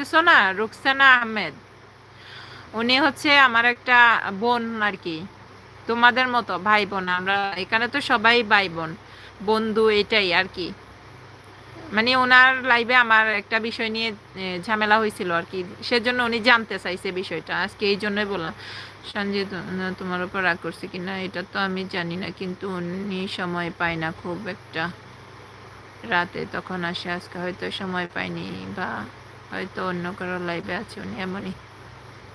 দেখতেছো না রুকসানা আহমেদ। উনি হচ্ছে আমার একটা বোন আর কি তোমাদের মতো ভাই বোন আমরা এখানে তো সবাই ভাই বোন বন্ধু এটাই আর কি মানে ওনার লাইভে আমার একটা বিষয় নিয়ে ঝামেলা হয়েছিল আর কি সেজন্য উনি জানতে চাইছে বিষয়টা। আজকে এই জন্যই বললাম সঞ্জিত না, তোমার উপর রাগ করছে কিনা এটা তো আমি জানি না কিন্তু উনি সময় পায় না খুব একটা। রাতে তখন আসে আজকে হয়তো সময় পাইনি বা হয়তো অন্য কারও লাইভে আছে উনি এমনই।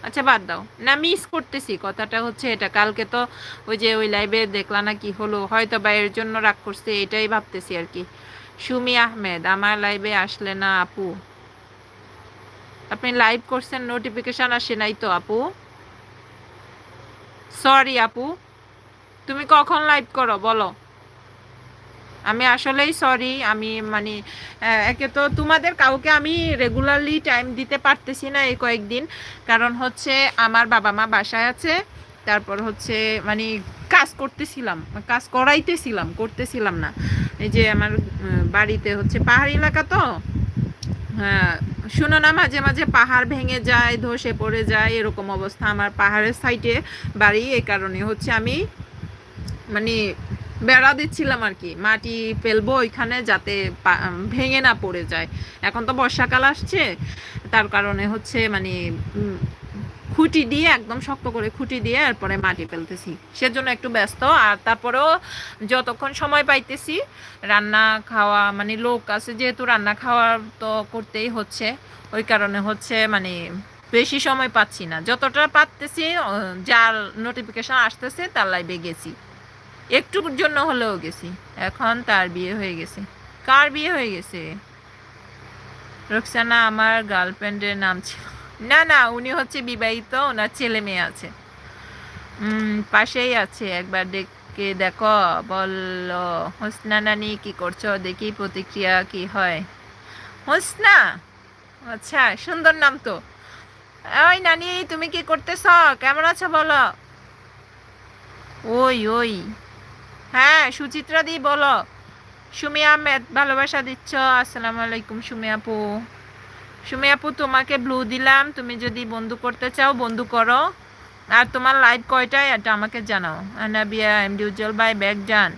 আচ্ছা বাদ দাও। না মিস করতেছি। কথাটা হচ্ছে এটা। কালকে তো ওই যে ওই লাইভে দেখলা না কি হলো? হয়তো বা এর জন্য রাগ করছে, এটাই ভাবতেছি আর কি। সুমি আহমেদ, আমার লাইভে আসলে না, আপু। আপনি লাইভ করছেন নোটিফিকেশন আসে নাই তো, আপু? সরি আপু। তুমি কখন লাইভ করো? বলো। আমি আসলেই সরি আমি মানে একে তো তোমাদের কাউকে আমি রেগুলারলি টাইম দিতে পারতেছি না এই কয়েকদিন। কারণ হচ্ছে আমার বাবা মা বাসায় আছে, তারপর হচ্ছে মানে কাজ করতেছিলাম, কাজ করাইতেছিলাম, করতেছিলাম না। এই যে আমার বাড়িতে হচ্ছে পাহাড়ি এলাকা তো হ্যাঁ শুনো না, মাঝে মাঝে পাহাড় ভেঙে যায়, ধসে পড়ে যায়, এরকম অবস্থা আমার পাহাড়ের সাইডে বাড়ি এই কারণে হচ্ছে আমি মানে বেড়া দিচ্ছিলাম আর কি। মাটি ফেলব ওইখানে যাতে ভেঙে না পড়ে যায়। এখন তো বর্ষাকাল আসছে তার কারণে হচ্ছে মানে খুঁটি দিয়ে একদম শক্ত করে খুঁটি দিয়ে এরপরে মাটি ফেলতেছি। সেজন্য একটু ব্যস্ত আর তারপরেও যতক্ষণ সময় পাইতেছি রান্না খাওয়া মানে লোক আছে যেহেতু রান্না খাওয়া তো করতেই হচ্ছে ওই কারণে হচ্ছে মানে বেশি সময় পাচ্ছি না। যতটা পাচ্তেছি আহ, যার নোটিফিকেশন আসতেছে তার লাইভে গেছি। একটুর জন্য হলেও গেছি। এখন তার বিয়ে হয়ে গেছে। কার বিয়ে হয়ে গেছে? রোকসানা আমার গার্লফ্রেন্ডের নাম ছিল। না না, উনি হচ্ছে বিবাহিত, ওনার ছেলে মেয়ে আছে। পাশেই আছে। একবার ডেকে দেখো, বলল, হোসনা নানি কি করছ? দেখি প্রতিক্রিয়া কি হয়। হোসনা? আচ্ছা সুন্দর নাম তো। ওই নানি, তুমি কি করতেছ? কেমন আছো বলো? ওই ওই। হ্যাঁ সুচিত্রা দি, বলো। সুমি আহমেদ ভালোবাসা দিচ্ছ। আসসালামু আলাইকুম সুমি আপু। সুমি আপু, তোমাকে ব্লু দিলাম। তুমি যদি বন্ধু করতে চাও, বন্ধু করো। আর তোমার লাইভ কয়টায়, এটা আমাকে জানাও। আনাবিয়া, এমডি, উজ্জ্বল ভাই, ব্যাগ যান।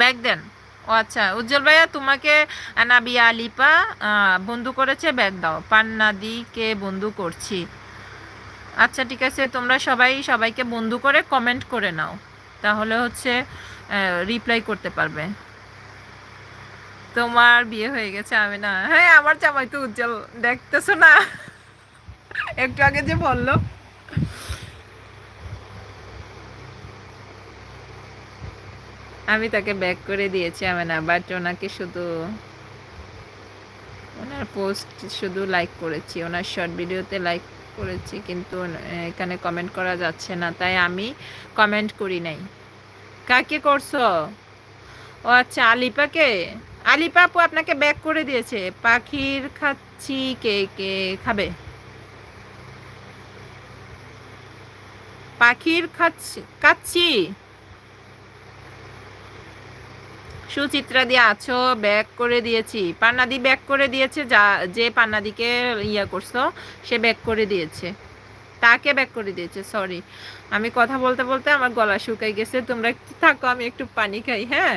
ব্যাগ দেন। ও আচ্ছা উজ্জ্বল ভাইয়া, তোমাকে আনাবিয়া, আলিপা বন্ধু করেছে, ব্যাগ দাও। পান্না পান্নাদিকে বন্ধু করছি। আচ্ছা ঠিক আছে, তোমরা সবাই সবাইকে বন্ধু করে কমেন্ট করে নাও। তাহলে হচ্ছে রিপ্লাই করতে পারবে। তোমার বিয়ে হয়ে গেছে, আমি না। হ্যাঁ আমার জামাই তো উজ্জ্বল, দেখতেছো না? একটু আগে যে বলল। আমি তাকে ব্যাক করে দিয়েছি, আমি না বাট ওনাকে শুধু, ওনার পোস্ট শুধু লাইক করেছি, ওনার শর্ট ভিডিওতে লাইক করেছি, কিন্তু এখানে কমেন্ট করা যাচ্ছে না, তাই আমি কমেন্ট করি নাই। কাকে করছ? ও আচ্ছা আলিপাকে? আলিপা আপু আপনাকে ব্যাক করে দিয়েছে। পাখির খাচ্ছি, কে কে খাবে? পাখির খাচ্ছি খাচ্ছি সুচিত্রা দিয়ে আছো ব্যাক করে দিয়েছি। পান্নাদি ব্যাক করে দিয়েছে, যা, যে পান্নাদিকে ইয়া করছ, সে ব্যাক করে দিয়েছে। তাকে ব্যাক করে দিয়েছে সরি আমি কথা বলতে বলতে আমার গলা শুকাই গেছে, তোমরা থাকো, আমি একটু পানি খাই হ্যাঁ?